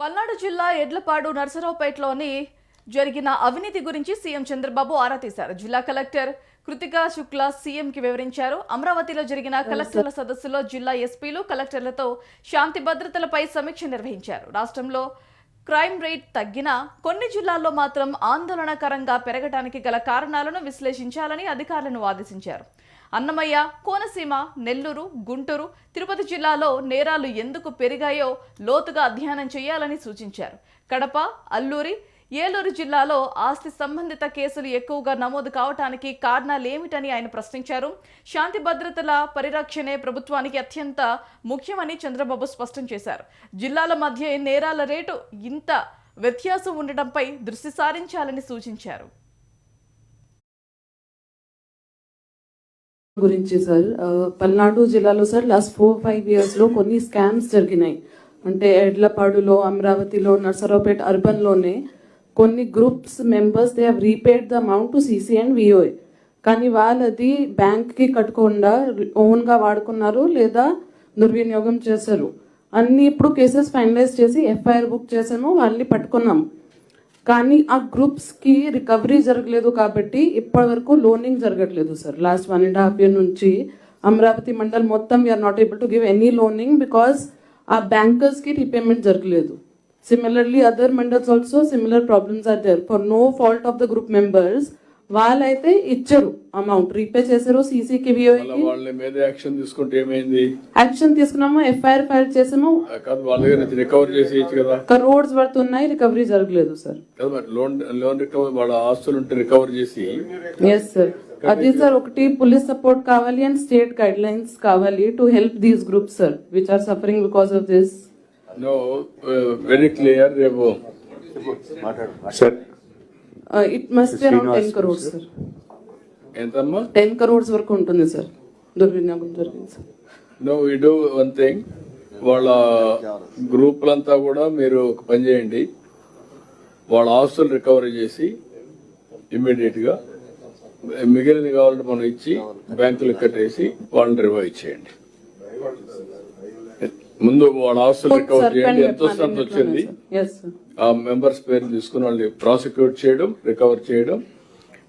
పల్నాడు జిల్లా ఎడ్లపాడు నర్సరావుపేటలోని జరిగిన అవినీతి గురించి సీఎం చంద్రబాబు ఆరా తీశారు. జిల్లా కలెక్టర్ కృతికా శుక్లా సీఎంకి వివరించారు. అమరావతిలో జరిగిన కలెక్టర్ల సదస్సులో జిల్లా ఎస్పీలు కలెక్టర్లతో శాంతి భద్రతలపై సమీక్ష నిర్వహించారు. రాష్ట్రంలో క్రైమ్ రేట్ తగ్గినా కొన్ని జిల్లాల్లో మాత్రం ఆందోళనకరంగా పెరగడానికి గల కారణాలను విశ్లేషించాలని అధికారులను ఆదేశించారు. అన్నమయ్య కోనసీమ నెల్లూరు గుంటూరు తిరుపతి జిల్లాలో నేరాలు ఎందుకు పెరిగాయో లోతుగా అధ్యయనం చేయాలని సూచించారు. కడప అల్లూరి ఏలూరు జిల్లాలో ఆస్తి సంబంధిత కేసులు ఎక్కువగా నమోదు కావటానికి కారణాలు ఏమిటని ఆయన ప్రశ్నించారు. శాంతి భద్రతల పరిరక్షణే ప్రభుత్వానికి అత్యంత ముఖ్యమని చంద్రబాబు స్పష్టం చేశారు. జిల్లాల మధ్య నేరాల రేటు ఇంత వ్యత్యాసం ఉండటంపై దృష్టి సారించాలని సూచించారు. గురించి సార్ పల్నాడు జిల్లాలో సార్ లాస్ట్ ఫోర్ ఫైవ్ ఇయర్స్లో కొన్ని స్కామ్స్ జరిగినాయి. అంటే ఎడ్లపాడులో అమరావతిలో నర్సరావుపేట అర్బన్లోనే కొన్ని groups members they have repaid the amount to CC and VOA కానీ వాళ్ళది బ్యాంక్కి కట్టకుండా ఓన్గా వాడుకున్నారు లేదా దుర్వినియోగం చేశారు. అన్ని ఇప్పుడు కేసెస్ ఫైనలైజ్ చేసి ఎఫ్ఐఆర్ బుక్ చేసాము వాళ్ళని పట్టుకున్నాం కానీ ఆ గ్రూప్స్కి రికవరీ జరగలేదు కాబట్టి ఇప్పటి వరకు లోనింగ్ జరగట్లేదు sir. Last one and half year నుంచి అమరావతి మండల్ మొత్తం we are not able to give any loaning because ఆ బ్యాంకర్స్కి రీపేమెంట్ జరగలేదు. Similarly other mandals also similar problems are there for no fault of the group members వాళ్ళైతే ఇచ్చారు amount repay చేశారు సీసీకి action తీసుకుంటే ఏమైంది? యాక్షన్ తీసుకున్నాము? ఎఫ్ఐఆర్ ఫైల్ చేసాము? రికవర్ చేసేయచ్చు కదా. కరోడ్స్ వర్త్ ఉన్నాయి రికవరీ జరగలేదు సార్ లోన్ లోన్ రికవర్ వాళ్ళ ఆస్తులు ఉంటే రికవర్ చేసి. ఎస్ సార్ అది సార్ ఒకటి పోలీస్ సపోర్ట్ కావాలి అండ్ స్టేట్ గైడ్ లైన్స్ కావాలి to help these groups sir which are suffering because of this no very clear రేపు sir it must around ten crores sir ఎంతమ్మా ten crores వరకు ఉంటుంది sir దుర్వినియోగం జరిగింది sir no we do one thing వాళ్ళ గ్రూపులంతా కూడా మీరు ఒక పని చేయండి. వాళ్ళ ఆస్తులు రికవరీ చేసి ఇమ్మీడియట్గా మిగిలిన కావాలంటే మనం ఇచ్చి బ్యాంకులు కట్టేసి వాళ్ళని రివైవ్ చేయండి. ముందు వాళ్ళ ఆస్తులు రికవర్ చేయండి. ఎంత అంత వచ్చింది ఆ మెంబర్స్ పేరు తీసుకుని వాళ్ళని ప్రాసిక్యూట్ చేయడం రికవర్ చేయడం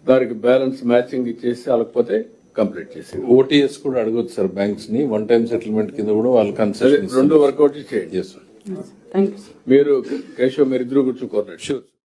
దానికి బ్యాలెన్స్ మ్యాచింగ్ ఇచ్చేసి వాళ్ళకపోతే కంప్లీట్ చేసి ఓటీఎస్ కూడా అడగొచ్చు సార్ బ్యాంక్స్ని. వన్ టైం సెటిల్మెంట్ కింద కూడా వాళ్ళు కన్సెషన్ రెండు వర్కౌట్ చేయండి. మీరు కేశవ్ మీరు ఇద్దరు కూర్చోకోరండి షూర్